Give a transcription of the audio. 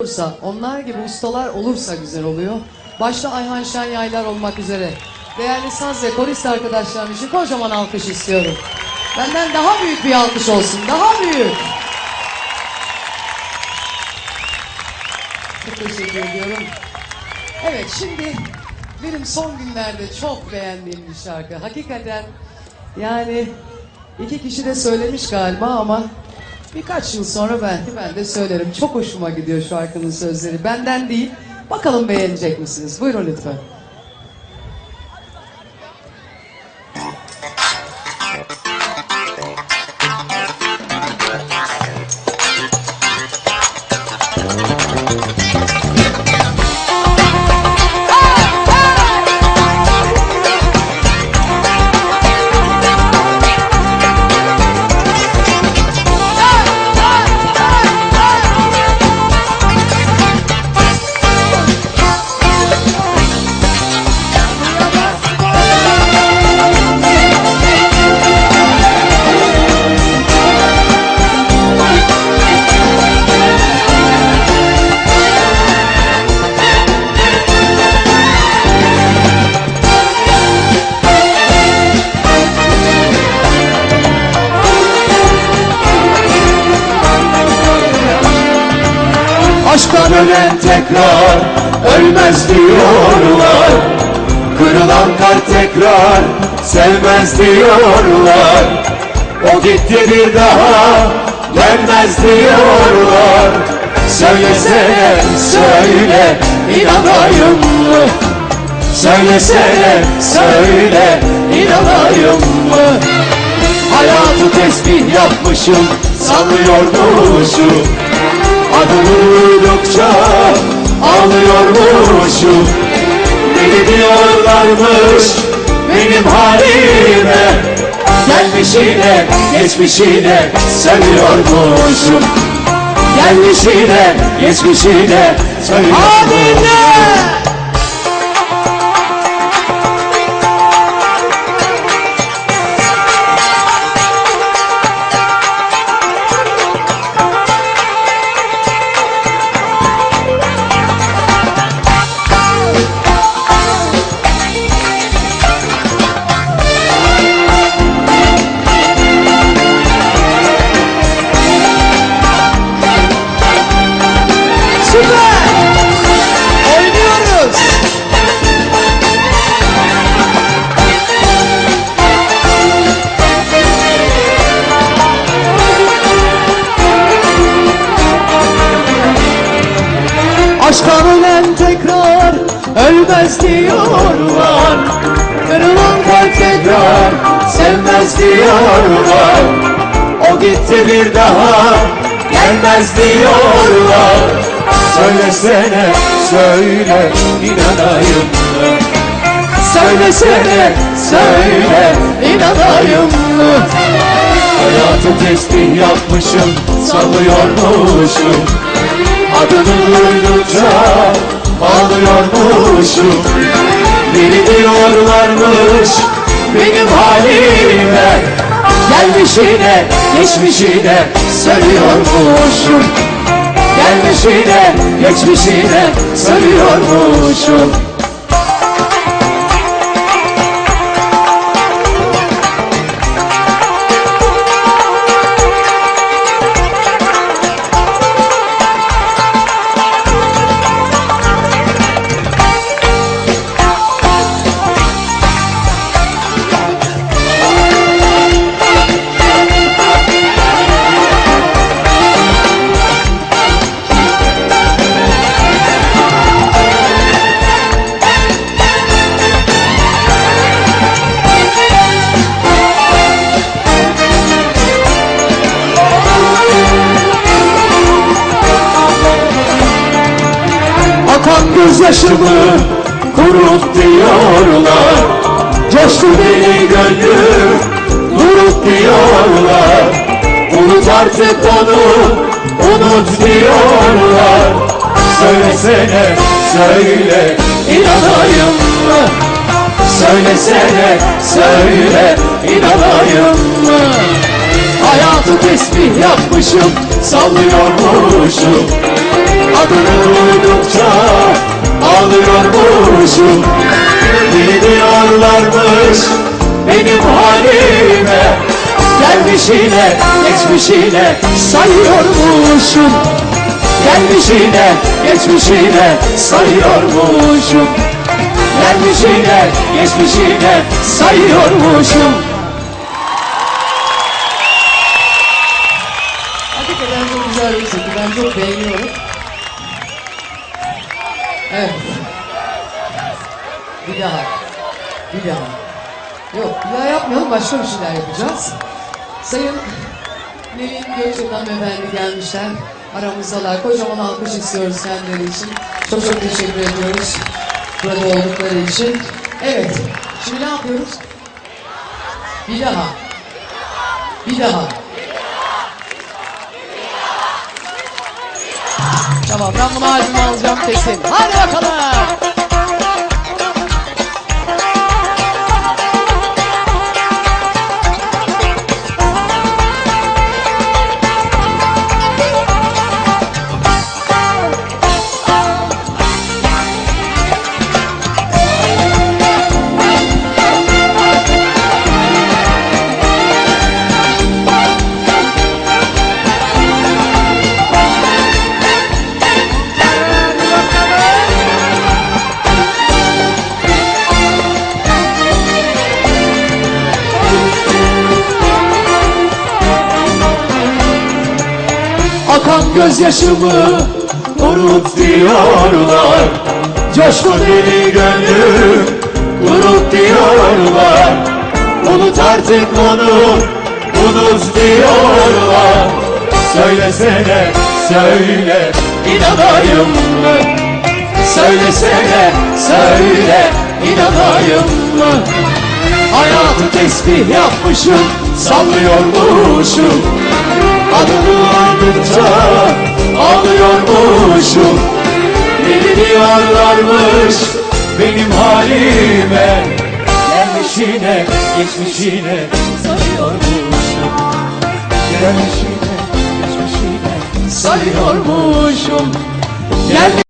olursa, onlar gibi ustalar olursa güzel oluyor. Başta Ayhan Şen Yaylar olmak üzere. Değerli saz ve korist arkadaşlarım için kocaman alkış istiyorum. Benden daha büyük bir alkış olsun, daha büyük. Çok teşekkür ediyorum. Evet şimdi benim son günlerde çok beğendiğim bir şarkı. Hakikaten yani iki kişi de söylemiş galiba ama birkaç yıl sonra belki ben de söylerim. Çok hoşuma gidiyor şarkının sözleri. Benden değil. Bakalım beğenecek misiniz? Buyurun lütfen. Ölen tekrar ölmez diyorlar Kırılan kalp tekrar sevmez diyorlar O gitti bir daha gelmez diyorlar Söylesene söyle inanayım mı? Söylesene söyle inanayım mı? Hayatı tesbih yapmışım sanıyormuşum Duydukça ağlıyormuşum Beni diyorlarmış benim halime. Gelmişine geçmişine seviyormuşum Gelmişine geçmişine seviyormuşum Süper! Ölmez diyorlar Kırılan kalp tekrar sevmez diyorlar O gitti bir daha gelmez diyorlar Söylesene söyle inanayım mı? Söylesene söyle inanayım mı? Hayatı tesbih yapmışım sallıyormuşum Adını duydukça ağlıyormuşum Beni diyorlarmış benim halime. Gelmişine geçmişine seviyormuşum Gelmişine geçmişine seviyormuşum Akan gözyaşımı kurut diyorlar Coştu beni gönlüm durut diyorlar Unut artık onu unut diyorlar Söylesene söyle inanayım mı? Söylesene söyle inanayım mı? Hayatı tesbih yapmışım sallıyormuşum Adını duydukça ağlıyormuşum Beni diyorlarmış benim halime Gelmişine geçmişine sayıyormuşum Gelmişine geçmişine sayıyormuşum Gelmişine geçmişine sayıyormuşum Hakikaten çok güzel bir şarkı. Ben çok beğeniyorum. Evet. Bir daha. Bir daha. Yok bir daha yapmayalım. Başka bir şeyler yapacağız. Sayın Nevin Gökçek hanımefendi gelmişler. Aramızdalar. Kocaman alkış istiyoruz kendileri için. Çok çok teşekkür ediyoruz. Burada oldukları için. Evet. Şimdi ne yapıyoruz? Bir daha. Bir daha. Tamam ben bunu albüme alacağım kesin. Hadi bakalım. Gözyaşımı unut diyorlar. Coşku deli gönlüm unut diyorlar. Unut artık onu unut diyorlar. Söylesene söyle inanayım mı? Söylesene söyle inanayım mı? Hayatı tesbih yapmışım sallıyormuşum Adını andıkça ağlıyormuşum Beni diyorlarmış benim halime. Gelmişine geçmişine sayıyormuşum Gelmişine geçmişine sayıyormuşum Gelmiş